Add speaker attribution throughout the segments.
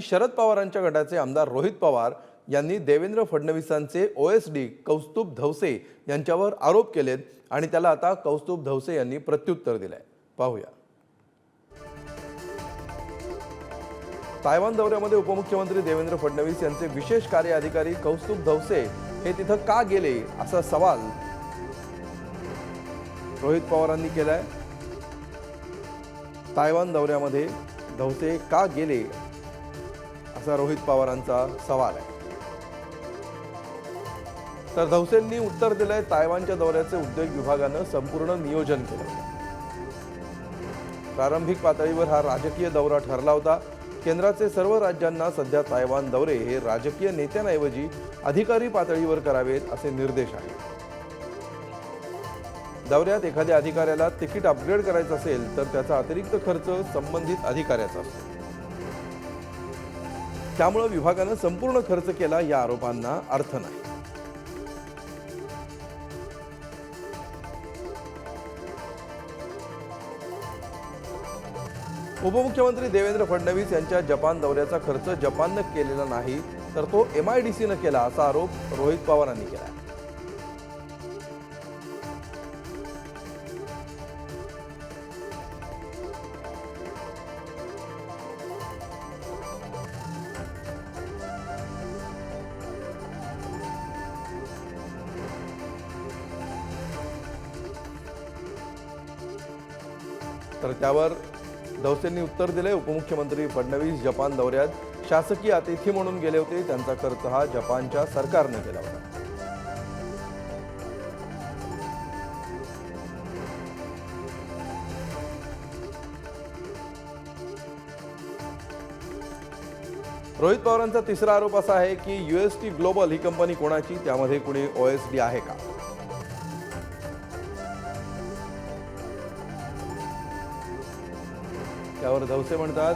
Speaker 1: शरद पवारांच्या गटाचे आमदार रोहित पवार यांनी देवेंद्र फडणवीसांचे ओएसडी कौस्तुभ धवसे यांच्यावर आरोप केलेत आणि त्याला आता कौस्तुभ धवसे यांनी प्रत्युत्तर दिलंय. पाहूया. तायवान दौऱ्यामध्ये उपमुख्यमंत्री देवेंद्र फडणवीस यांचे विशेष कार्य अधिकारी कौस्तुभ धवसे हे तिथं का गेले असा सवाल रोहित पवारांनी केलाय. तायवान दौऱ्यामध्ये धवसे का गेले असा रोहित पवारांचा सवाल आहे. तर धवसेंनी उत्तर दिलंय तायवानच्या दौऱ्याचे उद्योग विभागानं संपूर्ण नियोजन केलं. प्रारंभिक पातळीवर हा राजकीय दौरा ठरला होता. केंद्राचे सर्व राज्यांना सध्या तायवान दौरे हे राजकीय नेत्यांऐवजी अधिकारी पातळीवर करावेत असे निर्देश आहेत. दौऱ्यात एखाद्या अधिकाऱ्याला तिकीट अपग्रेड करायचं असेल तर त्याचा अतिरिक्त खर्च संबंधित अधिकाऱ्याचा असतो. त्यामुळे विभागानं संपूर्ण खर्च केला या आरोपांना अर्थ नाही. उपमुख्यमंत्री देवेंद्र फडणवीस यांच्या जपान दौऱ्याचा खर्च जपाननं केलेला नाही तर तो एम आय डी सीनं केला असा आरोप रोहित पवारांनी केला तर त्यावर दौसेंनी उत्तर दिले उपमुख्यमंत्री फडणवीस जपान दौऱ्यात शासकीय अतिथी म्हणून गेले होते. त्यांचा खर्च हा जपानच्या सरकारने केला होता. रोहित पवारांचा तिसरा आरोप असा आहे की यूएसटी ग्लोबल ही कंपनी कोणाची? त्यामध्ये कुणी ओएसडी आहे का? त्यावर धवसे म्हणतात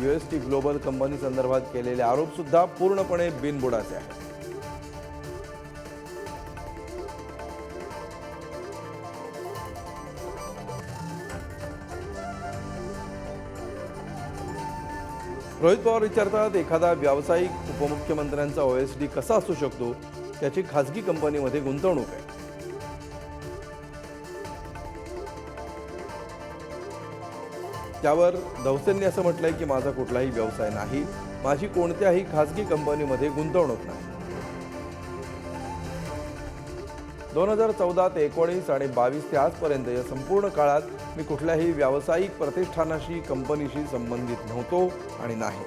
Speaker 1: युएसटी ग्लोबल कंपनी संदर्भात केलेले आरोप सुद्धा पूर्णपणे बिनबुडाचे आहेत. रोहित पवार विचारतात एखादा व्यावसायिक उपमुख्यमंत्र्यांचा ओ एस डी कसा असू शकतो? त्याची खासगी कंपनीमध्ये गुंतवणूक आहे. त्यावर दवसेंनी असं म्हटलं आहे की माझा कुठलाही व्यवसाय नाही. माझी कोणत्याही खासगी कंपनीमध्ये गुंतवणूक नाही. दोन हजार चौदा ते एकोणीस आणि बावीस ते आजपर्यंत या संपूर्ण काळात मी कुठल्याही व्यावसायिक प्रतिष्ठानाशी कंपनीशी संबंधित नव्हतो आणि नाही.